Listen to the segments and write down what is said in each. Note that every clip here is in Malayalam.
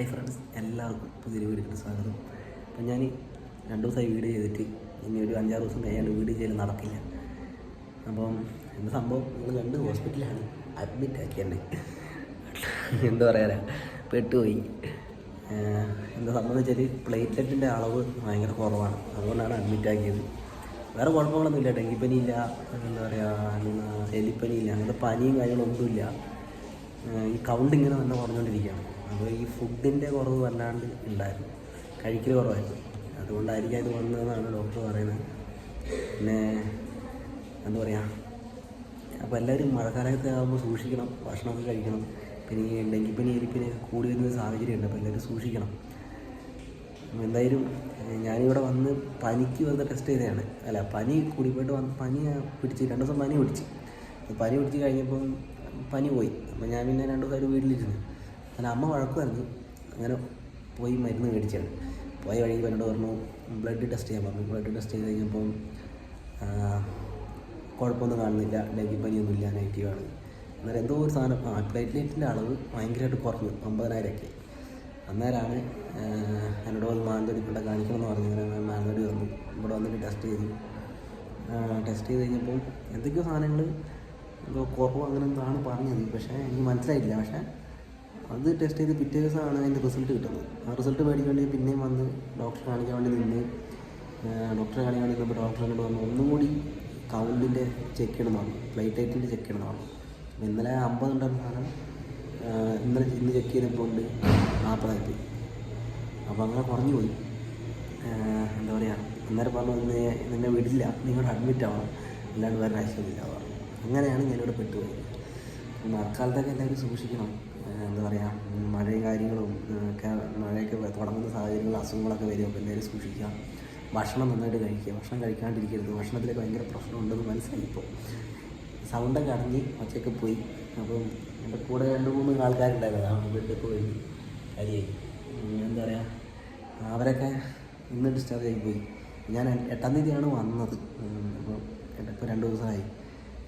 ഹായ് ഫ്രണ്ട്സ് എല്ലാവർക്കും പുതിയൊരു വീഡിയോക്ക് സ്വാഗതം. അപ്പം ഞാൻ രണ്ട് ദിവസമായി വീഡിയോ ചെയ്തിട്ട് ഇനി ഒരു അഞ്ചാറ് ദിവസം കഴിയാണ്ട് വീഡിയോ ചെയ്യൽ നടക്കില്ല. അപ്പം എന്താ സംഭവം? നിങ്ങൾ രണ്ട് ഹോസ്പിറ്റലിലാണ് അഡ്മിറ്റ് ആക്കി എന്നെ എന്താ പറയാ പെട്ടുപോയി. എന്താ സംഭവം എന്ന് വെച്ചാൽ പ്ലേറ്റ്ലെറ്റിന്റെ അളവ് ഭയങ്കര കുറവാണ്. അതുകൊണ്ടാണ് അഡ്മിറ്റ് ആക്കിയത്. വേറെ കുഴപ്പങ്ങളൊന്നും ഇല്ല ഡെങ്കിപ്പനി ഇല്ല എന്താ പറയുക എലിപ്പനിയില്ല അങ്ങനത്തെ പനിയും കാര്യങ്ങളൊന്നുമില്ല ഈ കൗണ്ട് ഇങ്ങനെ തന്നെ കുറഞ്ഞുകൊണ്ടിരിക്കുകയാണ്. അപ്പോൾ ഈ ഫുഡിന്റെ കുറവ് വല്ലാണ്ട് ഉണ്ടായിരുന്നു. കഴിക്കൽ കുറവായിരുന്നു. അതുകൊണ്ടായിരിക്കും ഇത് വന്നതെന്നാണ് ഡോക്ടർ പറയുന്നത്. പിന്നെ എന്താ പറയുക അപ്പോൾ എല്ലാവരും മഴക്കാലത്ത് ആകുമ്പോൾ സൂക്ഷിക്കണം ഭക്ഷണമൊക്കെ കഴിക്കണം. പിന്നെ ഈ ഡെങ്കിപ്പനി എലിപ്പനി ഒക്കെ കൂടി വരുന്ന സാഹചര്യമുണ്ട്. അപ്പോൾ എല്ലാവരും സൂക്ഷിക്കണം. എന്തായാലും ഞാനിവിടെ വന്ന് പനിക്ക് വന്ന് ടെസ്റ്റ് ചെയ്തതാണ്. അല്ല പനി കൂടിപ്പോയിട്ട് വന്ന് പനി പിടിച്ച് രണ്ട് ദിവസം പനി പിടിച്ച്. പനി പിടിച്ച് കഴിഞ്ഞപ്പം പനി പോയി. അപ്പോൾ ഞാൻ പിന്നെ രണ്ട് ദിവസമായിട്ട് വീട്ടിലിരുന്നു. അങ്ങനെ അമ്മ വഴക്കുമായിരുന്നു അങ്ങനെ പോയി മരുന്ന് മേടിച്ചാണ്. പോയ വഴിക്ക് എന്നോട് പറഞ്ഞു ബ്ലഡ് ടെസ്റ്റ് ചെയ്യാൻ പറഞ്ഞു. ബ്ലഡ് ടെസ്റ്റ് ചെയ്ത് കഴിഞ്ഞപ്പം കുഴപ്പമൊന്നും കാണുന്നില്ല. ഡെങ്കിപ്പനിയൊന്നുമില്ല നെഗറ്റീവാണ് അന്നേരം എന്തോ ഒരു സാധനം ആ പ്ലേറ്റ്ലേറ്റിന്റെ അളവ് ഭയങ്കരമായിട്ട് കുറഞ്ഞു. അമ്പതിനായിരമൊക്കെ. അന്നേരമാണ് എന്നോട് വന്ന് മാനന്തവാടി ഇവിടെ കാണിക്കണമെന്ന് പറഞ്ഞു. അങ്ങനെ മാനന്തവാടി വന്നു. ഇവിടെ വന്നിട്ട് ടെസ്റ്റ് ചെയ്തു. ടെസ്റ്റ് ചെയ്ത് കഴിഞ്ഞപ്പോൾ എന്തൊക്കെയോ സാധനങ്ങൾ എന്തോ കുറവ് അങ്ങനെ എന്താണ് പറഞ്ഞത്. പക്ഷേ എനിക്ക് മനസ്സിലായില്ല പക്ഷേ അത് ടെസ്റ്റ് ചെയ്ത് പിറ്റേ ദിവസമാണ് അതിന്റെ റിസൾട്ട് കിട്ടുന്നത്. ആ റിസൾട്ട് മേടിക്കാൻ പിന്നെയും വന്ന് ഡോക്ടറെ കാണിക്കാൻ വേണ്ടി നിന്ന് ഡോക്ടറെ കാണിക്കാൻ വേണ്ടി നിന്നപ്പോൾ ഡോക്ടർ എന്നോട് പറഞ്ഞു ഒന്നും കൂടി കൗണ്ടിന്റെ ചെക്ക് ചെയ്യണമെന്നാണ് പ്ലേറ്റേറ്റിന്റെ ചെക്ക് ചെയ്യണമെന്നാണ് ഇന്നലെ അമ്പത് ഉണ്ടായിരുന്ന സാധനം ഇന്നലെ ഇന്ന് ചെക്ക് ചെയ്തപ്പോൾ ഉണ്ട് നാൽപ്പതായി പോയി അപ്പോൾ അങ്ങനെ കുറഞ്ഞു പോയി. എന്താ പറയുക അന്നേരം പറഞ്ഞു ഇന്ന് നിന്നെ വിടില്ല നിങ്ങളുടെ അഡ്മിറ്റ് ആവണം. അല്ലാണ്ട് വേറെ ആവശ്യമില്ല പറഞ്ഞു. അങ്ങനെയാണ് ഞാനിവിടെ പെട്ടുപോയത്. മഴക്കാലത്തൊക്കെ എല്ലാവരും സൂക്ഷിക്കണം. എന്താ പറയുക മഴയും കാര്യങ്ങളും ഒക്കെ മഴയൊക്കെ തുടങ്ങുന്ന സാഹചര്യങ്ങളിൽ അസുഖങ്ങളൊക്കെ വരും. എല്ലാവരും സൂക്ഷിക്കുക. ഭക്ഷണം നന്നായിട്ട് കഴിക്കുക. ഭക്ഷണം കഴിക്കാണ്ടിരിക്കരുത്. ഭക്ഷണത്തിലൊക്കെ ഭയങ്കര പ്രശ്നമുണ്ടെന്ന് മനസ്സിലായി ഇപ്പോൾ സൗണ്ടൊക്കെ അടഞ്ഞ് ഒച്ചയൊക്കെ പോയി. അപ്പം എന്റെ കൂടെ രണ്ട് മൂന്ന് ആൾക്കാരുണ്ടായിരുന്നു. ആ വീട്ടിൽ പോയി. അരിയായി എന്താ പറയുക അവരൊക്കെ ഇന്ന് ഡിസ്റ്റർബ് ആയി പോയി. ഞാൻ എട്ടാം തീയതിയാണ് വന്നത്. അപ്പോൾ ഇപ്പോൾ രണ്ട് ദിവസമായി.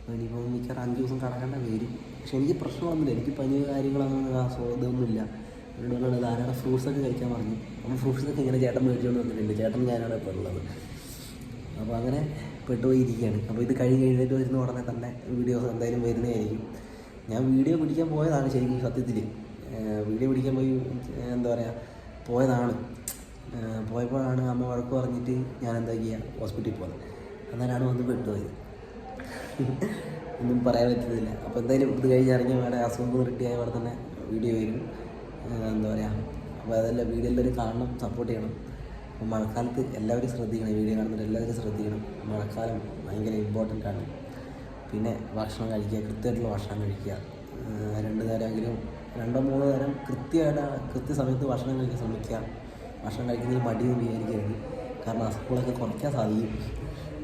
ഇനിയിപ്പോൾ മിക്കവാറും അഞ്ച് ദിവസം കടക്കേണ്ട വരും. പക്ഷെ എനിക്ക് പ്രശ്നമൊന്നുമില്ല. എനിക്ക് പനി കാര്യങ്ങളൊന്നും സോ- ഇതൊന്നുമില്ല. അതുകൊണ്ട് ധാരാളം ഫ്രൂട്ട്സൊക്കെ കഴിക്കാൻ പറഞ്ഞു. അപ്പം ഫ്രൂട്ട്സൊക്കെ ഇങ്ങനെ ചേട്ടൻ മേടിച്ചുകൊണ്ട് വന്നിട്ടുണ്ട്. ചേട്ടൻ ഞാനാണ് ഇപ്പോൾ ഉള്ളത്. അപ്പോൾ അങ്ങനെ പെട്ടുപോയിരിക്കുകയാണ്. അപ്പോൾ ഇത് കഴിഞ്ഞ് കഴിഞ്ഞിട്ട് വരുന്ന ഉടനെ തന്നെ വീഡിയോസ് എന്തായാലും വരുന്നതായിരിക്കും. ഞാൻ വീഡിയോ പിടിക്കാൻ പോയതാണ് ശരിക്കും സത്യത്തിൽ. വീഡിയോ പിടിക്കാൻ പോയി എന്താ പറയുക പോയതാണ്. പോയപ്പോഴാണ് അമ്മ വഴക്ക് പറഞ്ഞിട്ട് ഞാൻ എന്താ ചെയ്യുക ഹോസ്പിറ്റലിൽ പോകുന്നത് അന്നേരമാണ് വന്ന് പെട്ടുപോയത്. ഒന്നും പറയാൻ പറ്റുന്നില്ല. അപ്പോൾ എന്തായാലും ഇത് കഴിഞ്ഞ് ഇറങ്ങിയ വേറെ അസുഖം റിട്ടിയായ പോലെ തന്നെ വീഡിയോ വരും. എന്താ പറയുക അപ്പോൾ അതെല്ലാം വീഡിയോ എല്ലാവരും കാണണം സപ്പോർട്ട് ചെയ്യണം. അപ്പോൾ മഴക്കാലത്ത് എല്ലാവരും ശ്രദ്ധിക്കണം വീഡിയോ കാണുന്നവർ എല്ലാവരും ശ്രദ്ധിക്കണം. മഴക്കാലം ഭയങ്കര ഇമ്പോർട്ടന്റ് ആണ്. പിന്നെ ഭക്ഷണം കഴിക്കുക കൃത്യമായിട്ടുള്ള ഭക്ഷണം കഴിക്കുക. രണ്ട് നേരമെങ്കിലും രണ്ടോ മൂന്നോ നേരം കൃത്യമായിട്ട് കൃത്യസമയത്ത് ഭക്ഷണം കഴിക്കാൻ ശ്രമിക്കുക. ഭക്ഷണം കഴിക്കുന്നതിൽ മടിയൊന്നും വിചാരിക്കരുത്. കാരണം അസുഖങ്ങളൊക്കെ കുറയ്ക്കാൻ സാധിക്കും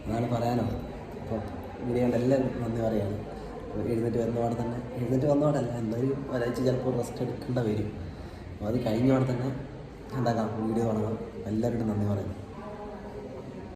അതാണ് പറയാനുള്ളത്. അപ്പോൾ എല്ലാവരും നന്ദി പറയാണ്. എഴുന്നേറ്റ് വരുന്നപാടെ തന്നെ എഴുന്നേറ്റ് വന്നപാടല്ല എന്തായാലും ഒരാഴ്ച ചിലപ്പോൾ റെസ്റ്റ് എടുക്കേണ്ട വരും. അപ്പോൾ അത് കഴിഞ്ഞപാടെ തന്നെ എന്താക്കാം വീഡിയോ തുടങ്ങാം എല്ലാവരോടും നന്ദി പറയുന്നു.